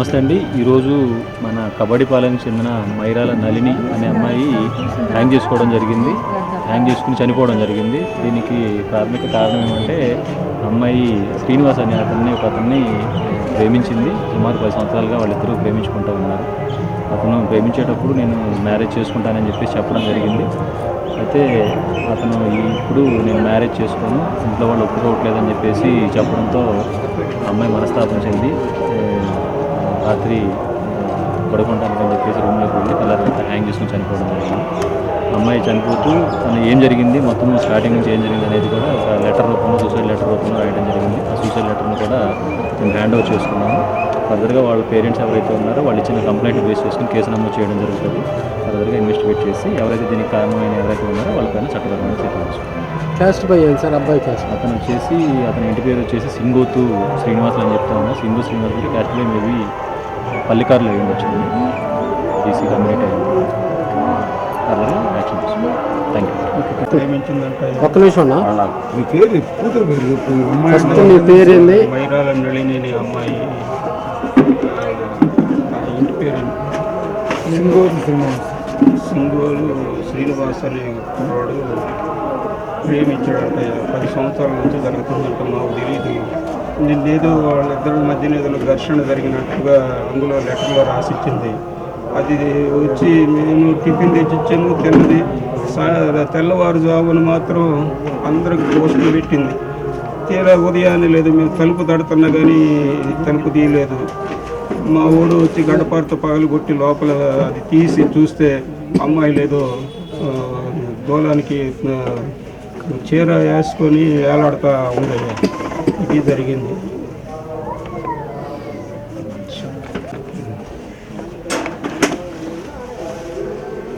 నమస్తే అండి. ఈరోజు మన కబడ్డీపాలెంకి చెందిన మైరాల నలిని అనే అమ్మాయి హ్యాంగ్ చేసుకోవడం జరిగింది. హ్యాంగ్ చేసుకుని చనిపోవడం జరిగింది. దీనికి ప్రాథమిక కారణం ఏమంటే అమ్మాయి శ్రీనివాస్ అనే అతన్ని ఒక అతన్ని ప్రేమించింది. సుమారు పది సంవత్సరాలుగా వాళ్ళిద్దరూ ప్రేమించుకుంటూ ఉన్నారు. అతను ప్రేమించేటప్పుడు నేను మ్యారేజ్ చేసుకుంటానని చెప్పేసి చెప్పడం జరిగింది. అయితే అతను ఇప్పుడు నేను మ్యారేజ్ చేసుకోను ఇంట్లో వాళ్ళు ఒప్పుకోవట్లేదని చెప్పేసి చెప్పడంతో అమ్మాయి మనస్తాపం చెంది రాత్రి పడుకుంటానికి అని చెప్పేసి రూమ్లోకి వెళ్ళి తెల్లారంతా హ్యాంగ్ చేసుకుని చనిపోవడం జరిగింది. అమ్మాయి చనిపోతూ తను ఏం జరిగింది మొత్తం స్టార్టింగ్ నుంచి ఏం జరిగింది అనేది కూడా ఒక లెటర్ రూపంలో సూసైడ్ లెటర్ రూపంలో రాయడం జరిగింది. ఆ సూసైడ్ లెటర్ని కూడా నేను హ్యాండ్ ఓవర్ చేసుకున్నాను. ఫర్దర్గా వాళ్ళ పేరెంట్స్ ఎవరైతే ఉన్నారో వాళ్ళు ఇచ్చిన కంప్లైంట్ బేస్ చేసుకుని కేసు నమోదు చేయడం జరుగుతుంది. ఫర్దర్గా ఇన్వెస్టిగేట్ చేసి ఎవరైతే దీనికి కారణమైన ఎవరైతే ఉన్నారో వాళ్ళపైన చట్టపరమైన చర్యలు క్యాస్ట్ బై సార్? అబ్బాయి క్యాస్ట్ అతను వచ్చేసి అతని ఇంటి పేరు వచ్చేసి సింగోతు శ్రీనివాసులు అని చెప్తా ఉన్నా. సింగు శ్రీనివాస్ గారి యాక్చువల్లీ మేబీ పల్లికారులో అయ్యి ఉండొచ్చు బీసీ కమ్యూనిటీ అయ్యింది యాక్షన్ థ్యాంక్ యూ ఒక్క నిమిషం అన్న. మీ పేరు కూతురు పేరు ఫస్ట్ పేరేంది వైరాల నళిని అమ్మాయి. ఇంటి పేరు శ్రీనివాస్ సింగోలు శ్రీనివాస్. అనే కుర్రాడు ప్రేమించాడంట పది సంవత్సరాల నుంచి జరుగుతుందంటే మాకు తెలియదు నిన్నేదో వాళ్ళిద్దరి మధ్యన ఏదో ఘర్షణ జరిగినట్టుగా అందులో లెటర్లో రాసిచ్చింది. అది వచ్చి మేము టిఫిన్ తెచ్చిచ్చాము తిన్నది. సా- తెల్లవారుజామున మాత్రం అందరికి పోస్టులు పెట్టింది. తీరా ఉదయాన్నే లేదు మేము తలుపు తడుతున్నా కానీ తలుపు తీయలేదు. మా ఊడు వచ్చి గడపారతో పగలు కొట్టి లోపల అది తీసి చూస్తే అమ్మాయి లేదో దూలానికి చీర వేసుకొని వేలాడుతూ ఉండేది ఇది జరిగింది.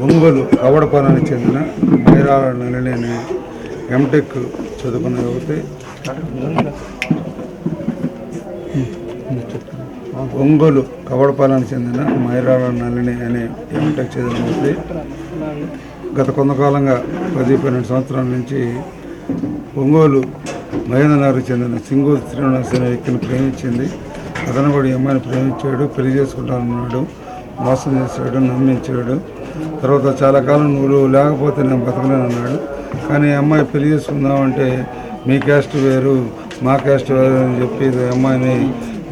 ఒంగోలు కవడపాలనికి చెందిన మైరాల నలిని ఎంటెక్ చదువుకున్న యువతి. ఒంగోలు కవడపాలనికి చెందిన మైరాల నలిని అనే ఎంటెక్ చదివిన యువతి. గత కొంతకాలంగా పది పన్నెండు సంవత్సరాల నుంచి ఒంగోలు మహేంద్రనగర్కి చెందిన సింగూరు శ్రీనివాస్ అనే వ్యక్తిని ప్రేమించింది. అతను కూడా ఈ అమ్మాయిని ప్రేమించాడు పెళ్ళి చేసుకుంటానన్నాడు మోసం చేశాడు నమ్మించాడు. తర్వాత చాలా కాలం నువ్వు లేకపోతే నేను బతకలేను అన్నాడు. కానీ ఈ అమ్మాయి పెళ్ళి చేసుకుందామంటే మీ క్యాస్ట్ వేరు మా క్యాస్ట్ వేరు అని చెప్పి అమ్మాయిని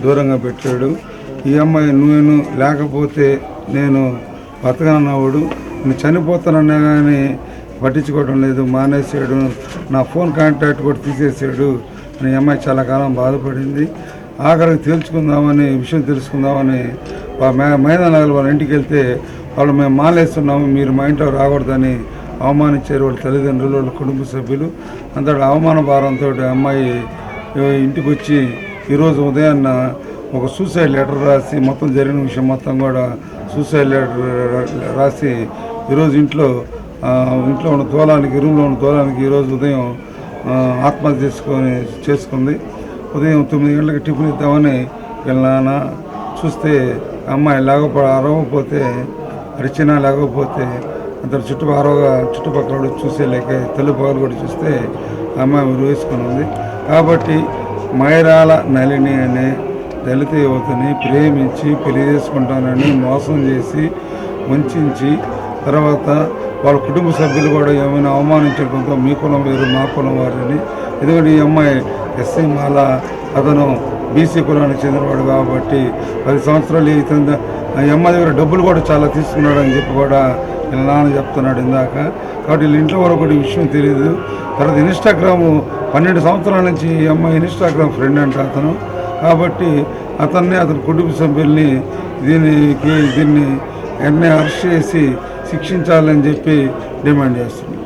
దూరంగా పెట్టాడు. ఈ అమ్మాయి నువ్వు లేకపోతే నేను బతకనన్నవాడు చనిపోతానన్నా కానీ పట్టించుకోవడం లేదు మానేసాడు. నా ఫోన్ కాంటాక్ట్ కూడా తీసేసాడు. అని అమ్మాయి చాలా కాలం బాధపడింది. ఆఖరికి తేల్చుకుందామని విషయం తెలుసుకుందామని మైదానగర్ వాళ్ళ ఇంటికి వెళ్తే వాళ్ళు మేము మానేస్తున్నాము మీరు మా ఇంట్లో రాకూడదని అవమానించారు వాళ్ళ తల్లిదండ్రులు వాళ్ళ కుటుంబ సభ్యులు. అంతటి అవమాన భారంతో అమ్మాయి ఇంటికి వచ్చి ఈరోజు ఉదయాన్న ఒక సూసైడ్ లెటర్ రాసి మొత్తం జరిగిన విషయం మొత్తం కూడా సూసైడ్ లెటర్ రాసి ఈరోజు ఇంట్లో ఇంట్లో ఉన్న తోలానికి రూమ్లో ఉన్న తోలానికి ఈరోజు ఉదయం ఆత్మహత్య చేసుకొని చేసుకుంది. ఉదయం తొమ్మిది గంటలకు టిఫిన్ ఇద్దామని వీళ్ళ చూస్తే అమ్మాయి లేకపో అరవకపోతే అరిచినా లేకపోతే అంత చుట్టూ అరవగా చుట్టుపక్కల కూడా చూసే లేక తెలుగు కూడా చూస్తే అమ్మాయి ఉరి వేసుకొని ఉంది. కాబట్టి మైరాల నలిని అనే దళిత యువతని ప్రేమించి పెళ్ళి చేసుకుంటానని మోసం చేసి వంచి తర్వాత వాళ్ళ కుటుంబ సభ్యులు కూడా ఏమైనా అవమానించడంతో మీ కులం వేరు మా కులం వారిని ఎందుకంటే ఈ అమ్మాయి ఎస్సీ మాల అతను బీసీ కులానికి చెందినవాడు కాబట్టి పది సంవత్సరాలు ఇతను ఈ అమ్మాయి దగ్గర డబ్బులు కూడా చాలా తీసుకున్నాడు అని చెప్పి కూడా వీళ్ళ నాన్న చెప్తున్నాడు ఇందాక. కాబట్టి వీళ్ళ ఇంట్లో వరకు కూడా విషయం తెలియదు తర్వాత ఇన్స్టాగ్రామ్ పన్నెండు సంవత్సరాల నుంచి ఈ అమ్మాయి ఇన్స్టాగ్రామ్ ఫ్రెండ్ అంట అతను. కాబట్టి అతన్ని అతని కుటుంబ సభ్యుల్ని దీనికి దీన్ని అన్నీ అరెస్ట్ చేసి శిక్షించాలని చెప్పి డిమాండ్ చేస్తున్నాం.